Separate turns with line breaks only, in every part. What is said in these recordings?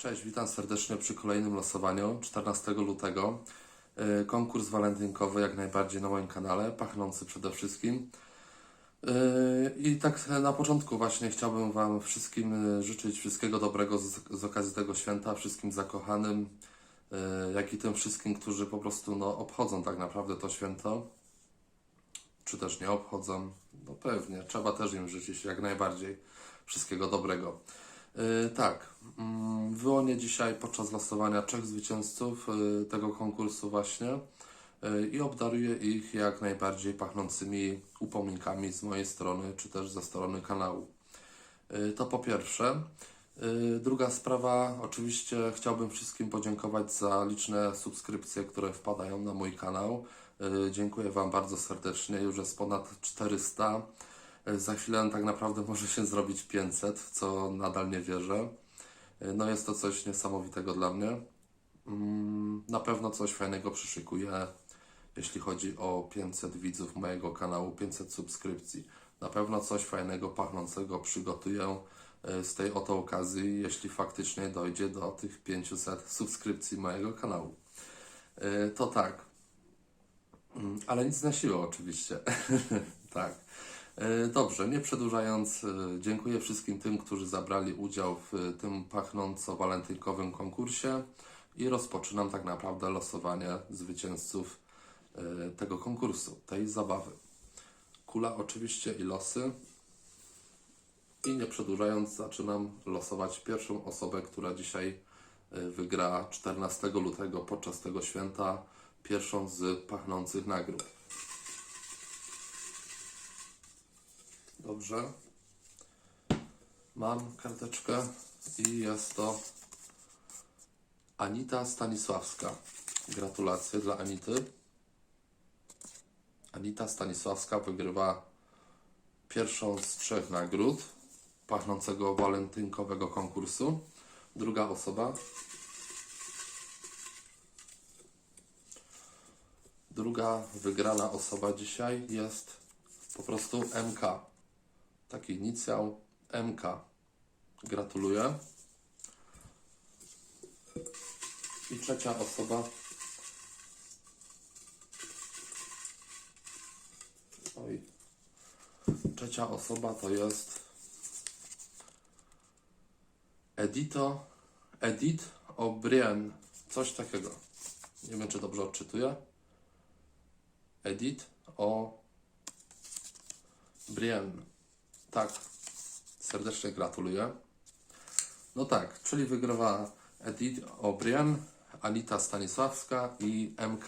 Cześć, witam serdecznie przy kolejnym losowaniu 14 lutego. Yy, Konkurs walentynkowy jak najbardziej na moim kanale, pachnący przede wszystkim. Yy, I tak na początku właśnie chciałbym Wam wszystkim yy, życzyć wszystkiego dobrego z, z okazji tego święta, wszystkim zakochanym, jak i tym wszystkim, którzy po prostu no, obchodzą tak naprawdę to święto, czy też nie obchodzą. No pewnie, trzeba też im życzyć jak najbardziej wszystkiego dobrego. Yy, tak, mm, wyłonię dzisiaj podczas losowania trzech zwycięzców yy, tego konkursu właśnie yy, i obdaruję ich jak najbardziej pachnącymi upominkami z mojej strony, czy też ze strony kanału. To po pierwsze. Druga sprawa, oczywiście chciałbym wszystkim podziękować za liczne subskrypcje, które wpadają na mój kanał. Dziękuję Wam bardzo serdecznie, już jest ponad 400. Yy, Za chwilę tak naprawdę może się zrobić 500, w co nadal nie wierzę. Yy, No jest to coś niesamowitego dla mnie. Mm, Na pewno coś fajnego przyszykuję, jeśli chodzi o 500 widzów mojego kanału, 500 subskrypcji. Na pewno coś fajnego, pachnącego przygotuję e, z tej oto okazji, jeśli faktycznie dojdzie do tych 500 subskrypcji mojego kanału. E, To tak. Mm, Ale nic na siłę oczywiście. tak. E, Dobrze, nie przedłużając, e, dziękuję wszystkim tym, którzy zabrali udział w tym pachnąco-walentynkowym konkursie i rozpoczynam tak naprawdę losowanie zwycięzców e, tego konkursu, tej zabawy. Kula oczywiście i losy. I nie przedłużając, zaczynam losować pierwszą osobę, która dzisiaj e, wygra 14 lutego podczas tego święta pierwszą z pachnących nagród. Dobrze. Mam karteczkę i jest to Anita Stanisławska. Gratulacje dla Anity. Anita Stanisławska wygrywa pierwszą z trzech nagród pachnącego walentynkowego konkursu. Druga osoba. Druga wygrana osoba dzisiaj jest po prostu MK. Taki inicjał MK. Gratuluję. I trzecia osoba. Oj. Trzecia osoba to jest Edito, Edith O'Brien. Coś takiego. Nie wiem, czy dobrze odczytuję. Edith O'Brien. Tak. Serdecznie gratuluję. No tak, czyli wygrywa Edith O'Brien, Anita Stanisławska i MK.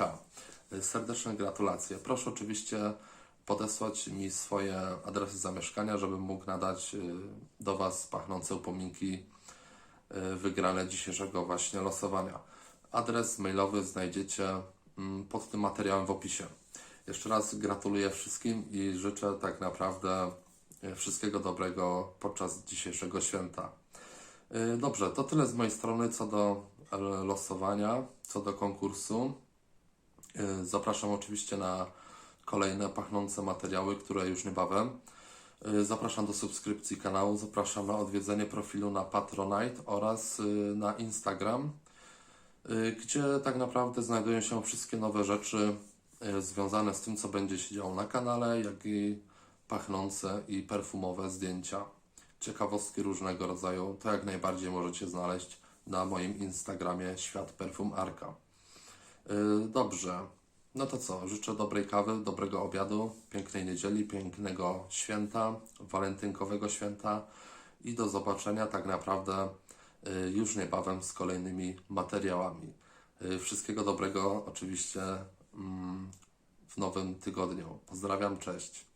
Serdeczne gratulacje. Proszę oczywiście podesłać mi swoje adresy zamieszkania, żebym mógł nadać y, do Was pachnące upominki y, wygrane dzisiejszego właśnie losowania. Adres mailowy znajdziecie mm, pod tym materiałem w opisie. Jeszcze raz gratuluję wszystkim i życzę tak naprawdę wszystkiego dobrego podczas dzisiejszego święta. Y, Dobrze, to tyle z mojej strony co do e, losowania, co do konkursu. Zapraszam oczywiście na kolejne pachnące materiały, które już niebawem. Zapraszam do subskrypcji kanału, zapraszam na odwiedzenie profilu na Patronite oraz na Instagram, gdzie tak naprawdę znajdują się wszystkie nowe rzeczy związane z tym, co będzie się działo na kanale, jak i pachnące i perfumowe zdjęcia ciekawostki różnego rodzaju, to jak najbardziej możecie znaleźć na moim Instagramie Świat Perfum Arka. Yy, Dobrze, no to co? Życzę dobrej kawy, dobrego obiadu, pięknej niedzieli, pięknego święta, walentynkowego święta i do zobaczenia tak naprawdę yy, już niebawem z kolejnymi materiałami. Yy, Wszystkiego dobrego oczywiście mm, w nowym tygodniu. Pozdrawiam, cześć.